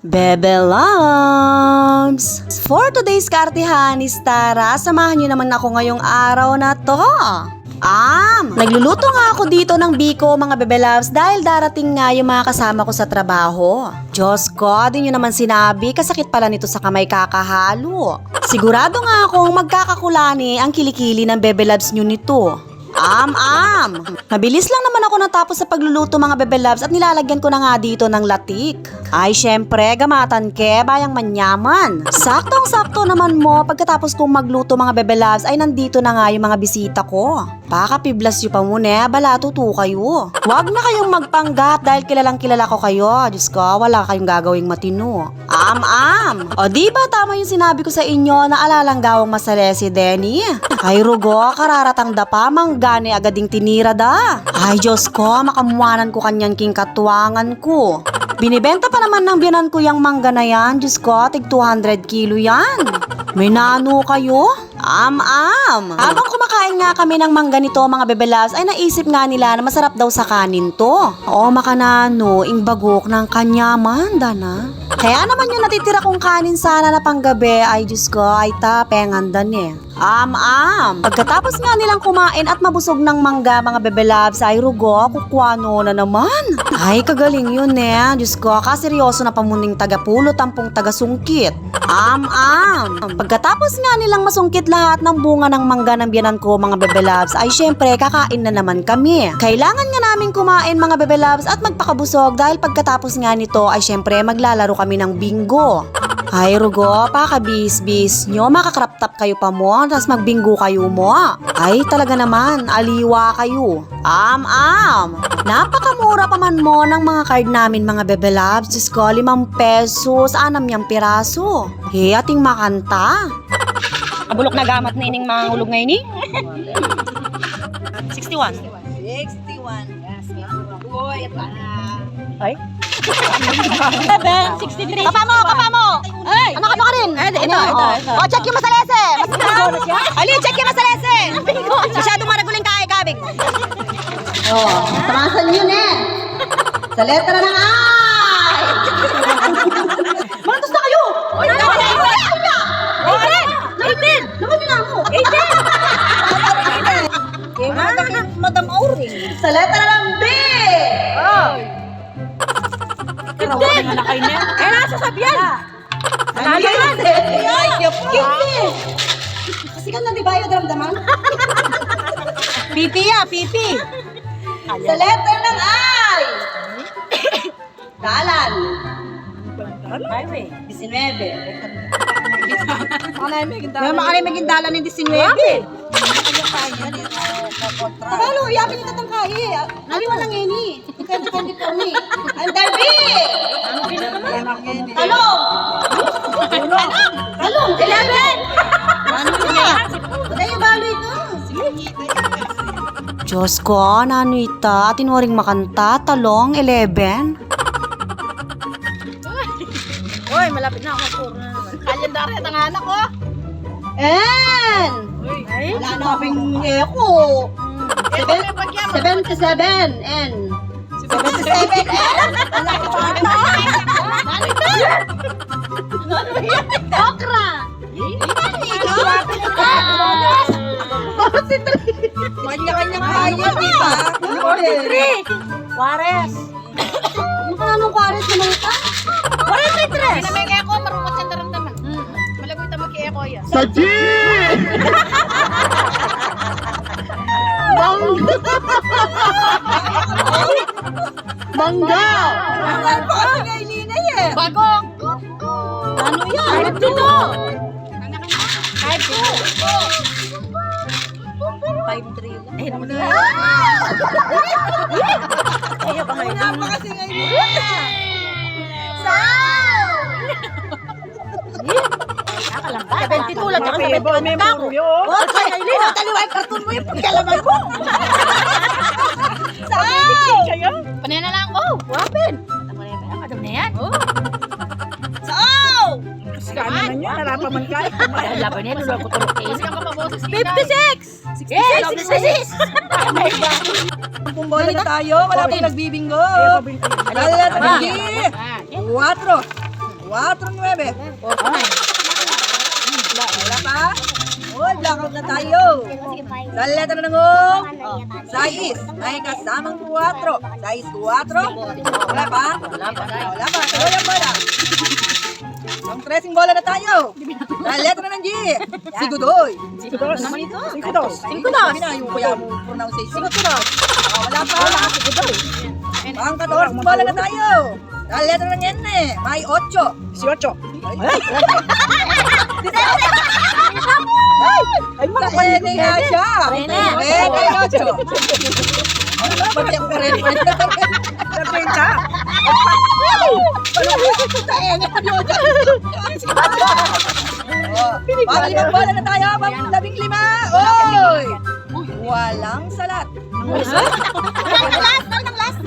Bebe Loves! For today's kartihan is Tara, samahan niyo naman ako ngayong araw na to. Am! Nagluluto nga ako dito ng biko mga Bebe Loves dahil darating nga yung mga kasama ko sa trabaho. Diyos ko, di nyo naman sinabi, kasakit pala nito sa kamay kakahalo. Sigurado nga akong magkakakulani ang kilikili ng Bebe Loves nyo nito. Am, am! Mabilis lang naman ako natapos sa pagluluto mga bebe loves at nilalagyan ko na nga dito ng latik. Ay, syempre, gamatan ke, bayang manyaman. Saktong-sakto naman mo, pagkatapos kong magluto mga bebe loves, ay nandito na nga yung mga bisita ko. Pakapiblas yu pa muna, bala tutu kayo. Huwag na kayong magpanggap dahil kilalang kilala ko kayo. Diyos ko, wala kayong gagawing matino. Am, am! O di ba tama yung sinabi ko sa inyo na alalang gawang masale si Denny? Ay, rugo, kararatang dapa, manggani agading tinira da. Ay, Diyos ko, makamuanan ko kanyan king katuwangan ko. Binibenta pa naman ng biyanan ko yung mangga na yan. Diyos ko, tig 200 kilo yan. May nano kayo? Am, am. Habang kumakain nga kami ng mangga nito, mga bebelabs, ay naisip nga nila na masarap daw sa kanin to. Oo, makanano, ing bagok ng kanyaman, dana. Kaya naman yung natitira kong kanin sana na panggabi, ay Diyos ko, ay tapengan dan eh. Am, am. Pagkatapos nga nilang kumain at mabusog ng mangga, mga bebelabs, ay rugo, kukwano na naman. Ay, kagaling yun eh. Diyos ko, kaseryoso na pamuning tagapulo, tampong tagasungkit. Am, am. Pagkatapos nga nilang masungkit lahat ng bunga ng mangga ng biyanan ko, mga bebelabs, ay syempre, kakain na naman kami. Kailangan nga namin kumain, mga bebelabs, at magpakabusog dahil pagkatapos nga nito, ay syempre, maglalaro kami ng bingo. Ay, Rugo, pakabis-bis nyo, makakrap-top kayo pa mo, tapos magbinggo kayo mo. Ay, talaga naman, aliwa kayo. Am, am. Napakamura pa man mo ng mga card namin, mga bebe loves. Diyos ko, limang pesos, anam yung piraso. He, ating makanta. Kabulok na gamat na ining mga ulog ngayon eh. 61. 61. Uy, Ay? 63. Kapa mo, kapa mo! Ay! Ano ka mo ka rin? Ay, ito, ito, ito. O, check yung masalese! Ali, check yung masalese! Masyadong maraguling kay kabig. Oh, tamasan yun eh. Sa letra ng I. Mantos na kayo! Oy, Ano tama ba? na, Ay, eighteen! na! Eighteen! Eighteen! Naman yun ako. Madam Auri. Sa letra ng B. Eighteen! Eh, nasa sabyan! Nanalo yan! Kasi ka na di ba yung daramdaman? Pipi ya, pipi! Sa letra ng I. Dalan. Highway. 19. May makalimigin dala ng 19. Tabalo, yakin ito tang kahi. Naliwan lang yun eh. Kaya kanya po ni. Under B. Talong. Talong. 11. Ano Kaya baloy ka. Diyos ko, nanita, tinuring makanta, talong, 11. Uy, malapit na ako na. Kalendaryo at ang anak ko. N! Ay? Wala na kaming eko. Seven, 77, N. 77, N. Wala ko pa Okra. Kanya-kanya kaya, di ba? 43! Juarez! Ano ka nung kwares na mga ka? 43! Mangga. Bagong! Ano yan? Kahit dito! Kahit dito! 5-3 lang. Eh, naman nila. Kaya ba ngayon? Napakasi ngayon. Nakalangka. 72 lang, tsaka 71 na ako. Oh, kay Aileen, oh, taliwa yung karton mo yung pagkalaman mo. Panay na lang. Oh, wapin. Madam na yan. Oh. Saan? Kano na nyo, narapaman ka. Ay, laban niya. Luloko tulog kayo. 56! Yes, 66! Pumbola na tayo, wala pong nagbibingo. Wala na tayo. Cuatro. 4-9. Wala pa? Uy, blackout na tayo. Sa letra ng O, sais. May kasamang 4. Sais 4. Wala pa? Wala pa. Wala pa. Tuloy ang bola. Ang tracing bola na tayo. Sa letra ng G, Sigudoy. Sigudos. Ano? Sigudos. Sigudos. Minayo ko yung pronunciation. Sigudos. Wala pa. Wala ka Sigudoy. Ang 14 bola na tayo. Sa letra ng N, may 8. 18. Ay, mga pwede nga siya. Rene. Rene, ocho. Pati ako rin. Sabihin ka. Pang limang bola na tayo, pang labing lima. Oy! Walang salat.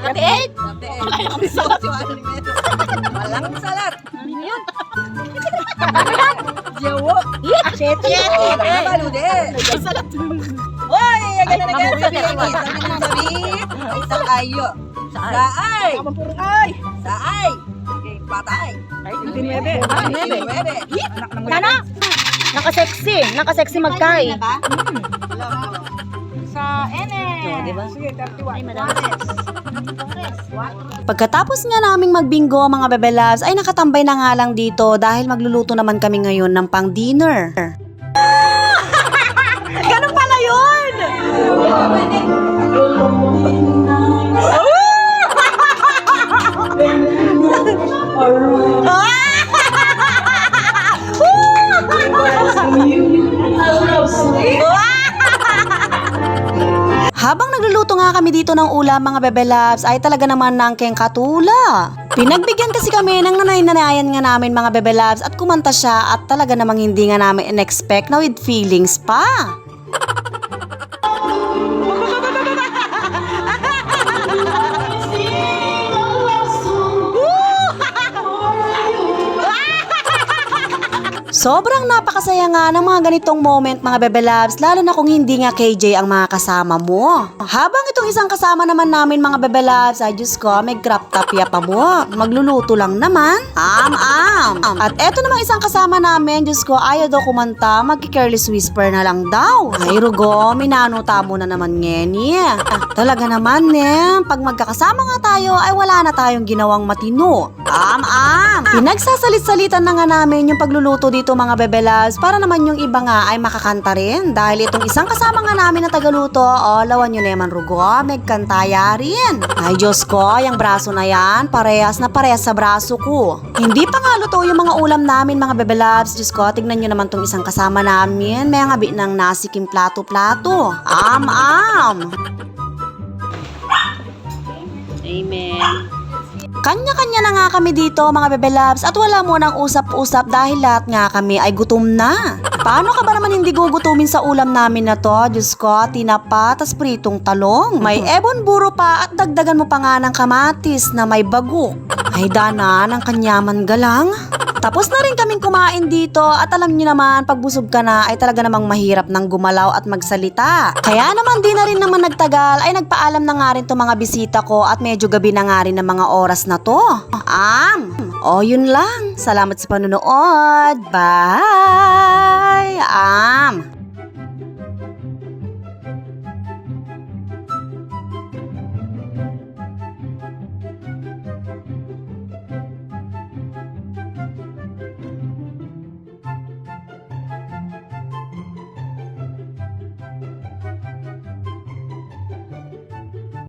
Ate Ed. Walang salat. Chete. Oh, nakabalude. Oy, agad na agad. Lang eh. Sabi ng sabi. Ay, sa ayo. Sa ay. Sa ay. Okay, patay. Ay, Nuebe. nuebe. Nana. Naka-sexy. Naka-sexy magkay. Sa Ene. di ba? Sige, 31. Ay, madami. Pagkatapos nga naming magbinggo mga bebe loves, ay nakatambay na nga lang dito dahil magluluto naman kami ngayon ng pang dinner. Habang nagluluto nga kami dito ng ulam mga bebe loves, ay talaga naman ng keng katula. Pinagbigyan kasi kami ng nanay-nanayan nga namin mga bebe loves at kumanta siya at talaga namang hindi nga namin in-expect na with feelings pa. Sobrang napakasaya nga ng mga ganitong moment mga bebe loves, lalo na kung hindi nga KJ ang mga kasama mo. Habang itong isang kasama naman namin mga bebe loves, ay Diyos ko, may crop tapya pa mo. Magluluto lang naman. Am, am. At eto namang isang kasama namin, Diyos ko, ayaw daw kumanta, magki-careless whisper na lang daw. Ay Rugo, minanuta mo na naman ngeni. Ah, talaga naman eh, pag magkakasama nga tayo, ay wala na tayong ginawang matino. Am, am. Pinagsasalit-salitan na nga namin yung pagluluto dito mga bebelas para naman yung iba nga ay makakanta rin. Dahil itong isang kasama nga namin na tagaluto, oh, lawan nyo naman rugo, megkantaya rin. Ay Diyos ko, yung braso na yan, parehas na parehas sa braso ko. Hindi pa nga luto yung mga ulam namin mga bebelabs. Diyos ko, tignan nyo naman tong isang kasama namin. May ngabi ng nasikim plato-plato. Am, am. Amen. Kanya-kanya na nga kami dito mga bebe loves at wala mo nang usap-usap dahil lahat nga kami ay gutom na. Paano ka ba naman hindi gugutumin sa ulam namin na to? Diyos ko, tinapa, tas pritong talong. May ebon buro pa at dagdagan mo pa nga ng kamatis na may bagok. Ay dana ng kanyaman galang. Tapos na rin kaming kumain dito at alam niyo naman, pag busog ka na ay talaga namang mahirap nang gumalaw at magsalita. Kaya naman di na rin naman nagtagal ay nagpaalam na nga rin to mga bisita ko at medyo gabi na nga rin ng mga oras na to. Am, o yun lang. Salamat sa panonood. Bye! Am.